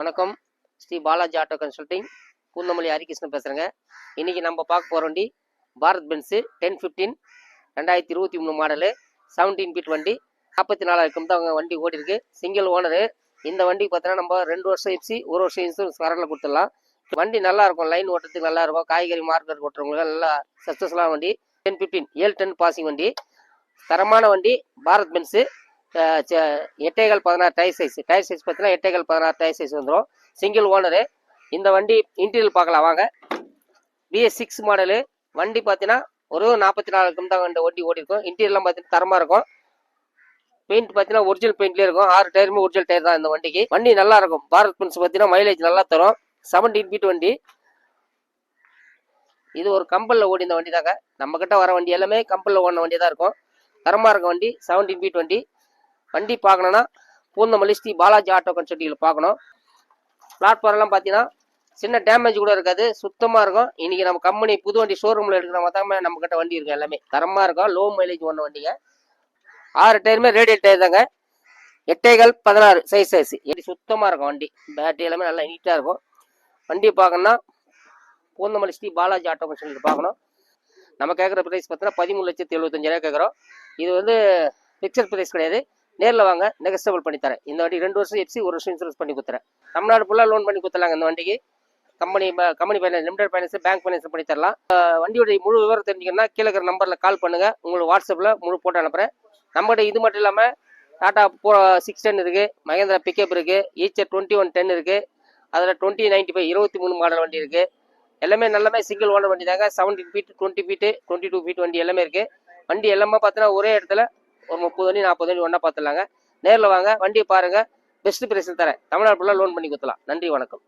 வணக்கம். Sri Balaji auto consulting Poonamallee Harikrishnan பேசுகிறேங்க இன்னைக்கு நம்ம பார்க்க போகிற வண்டி பாரத் பென்ஸு டென் ஃபிஃப்டீன் ரெண்டாயிரத்தி இருபத்தி மூணு மாடலு செவன்டீன் பீட் வண்டி. நாற்பத்தி நாலாயிரம் தான் அவங்க வண்டி ஓடி இருக்கு சிங்கிள் ஓனரு இந்த வண்டி பார்த்தீங்கன்னா நம்ம ரெண்டு வருஷம் எப்சி ஒரு வருஷம் இன்சூரன்ஸ் கரண்டில் கொடுத்துடலாம். வண்டி நல்லா இருக்கும். லைன் ஓட்டுறதுக்கு நல்லா இருக்கும். காய்கறி மார்க்கெட் ஓட்டுறவங்களுக்கு நல்லா சக்ஸஸ்ஃபுல்லான வண்டி. டென் ஃபிஃப்டீன் ஏழு டென் பாசிங் வண்டி. தரமான வண்டி பாரத் பென்ஸு. எட்டைகள் பதினாறு டயர் சைஸ் டயர் சைஸ் பார்த்தீங்கன்னா எட்டைகள் பதினாறு டயர் சைஸ் வந்துடும் சிங்கிள் ஓனரு இந்த வண்டி இன்டீரியல் பார்க்கலாம் வாங்க. பிஎஸ் சிக்ஸ் மாடலு வண்டி பார்த்தீங்கன்னா ஒரு நாற்பத்தி நாலு கம் தான் வண்டி ஓடி இருக்கும் இன்டீரியர்லாம் பார்த்தீங்கன்னா தரமாக இருக்கும். பெயிண்ட் பார்த்தீங்கன்னா ஒரிஜினல் பெயிண்ட்லேயே இருக்கும். ஆறு டயருமே ஒரிஜினல் டயர் தான் இந்த வண்டிக்கு. வண்டி நல்லா இருக்கும். பாரத் பிரின்ஸ் பார்த்தீங்கன்னா மைலேஜ் நல்லா தரும். செவன்டீன் பீட் வண்டி. இது ஒரு கம்பலில் ஓடி இந்த வண்டி தாங்க. நம்மக்கிட்ட வர வண்டி எல்லாமே கம்பலில் ஓடின வண்டி தான் இருக்கும். தரமாக இருக்க வண்டி. செவன்டீன் பீட் வண்டி. வண்டி பார்க்கணுன்னா பூந்தமல்லி ஸ்ரீ பாலாஜி ஆட்டோ கன்சல்ட்டிங்கில் பார்க்கணும். பிளாட்ஃபார்ம்லாம் பார்த்தீங்கன்னா சின்ன டேமேஜ் கூட இருக்காது சுத்தமாக இருக்கும். இன்றைக்கி நம்ம கம்பெனி புது வண்டி ஷோரூமில் எடுக்கிற மாதிரி நம்ம கிட்ட வண்டி இருக்கும் எல்லாமே. தரமாக இருக்கும் லோ மைலேஜ் ஒன்று வண்டிங்க. ஆறு டயருமே ரேடியல் டயர் தாங்க. எட்டைகள் பதினாறு சைஸ் சைஸ் எப்படி சுத்தமாக இருக்கும் வண்டி. பேட்டரி எல்லாமே நல்லா நீட்டாக இருக்கும். வண்டி பார்க்கணுன்னா பூந்தமல்லி ஸ்ரீ பாலாஜி ஆட்டோ கன்சல்ட் பார்க்கணும். நம்ம கேட்குற ப்ரைஸ் பார்த்தீங்கன்னா பதிமூணு லட்சத்தி எழுபத்தஞ்சாயிரம் கேட்குறோம். இது வந்து ஃபிக்ஸட் ப்ரைஸ் கிடையாது. நேரில் வாங்க நெகஸ்டபிள் பண்ணி தரேன். இந்த வண்டி ரெண்டு வருஷம் எஃப்சி ஒரு வருஷம் இன்சூரன்ஸ் பண்ணி கொடுத்துறேன். தமிழ்நாடு ஃபுல்லாக லோன் பண்ணி கொடுத்துலாங்க இந்த வண்டிக்கு. Company company finance limited finance bank finance பண்ணி தரலாம். வண்டியோட முழு விவரம் தெரிஞ்சுக்கணும்னா கீழே இருக்கிற நம்பரில் கால் பண்ணுங்கள் உங்களுக்கு வாட்ஸ்அப்பில் முழு போட்டு அனுப்புகிறேன் நம்மகிட்ட இது மட்டும் இல்லாமல் டாடா போ சிக்ஸ் டென் இருக்குது மகேந்திரா பிக்கப் இருக்குது ஈச்சர் டுவெண்ட்டி ஒன் டென் இருக்குது அதில் டுவெண்ட்டி நைன்ட்டி ஃபைவ் இருபத்தி மூணு மாடல் வண்டி இருக்குது எல்லாமே நல்லாமே சிங்கிள் ஓனர் வண்டி தாங்க. Seventeen feet twenty feet twenty two feet வண்டி எல்லாமே இருக்குது வண்டி எல்லாமே பார்த்தீங்கன்னா ஒரே இடத்துல ஒரு முப்பது வண்டி நாற்பது வண்டி ஒன்றா பார்த்துடலாங்க. நேரில் வாங்க வண்டியை பாருங்கள் பெஸ்ட் பிரைஸில் தரேன். தமிழ்நாடு ஃபுல்லாக லோன் பண்ணி கொடுத்தலாம் நன்றி வணக்கம்.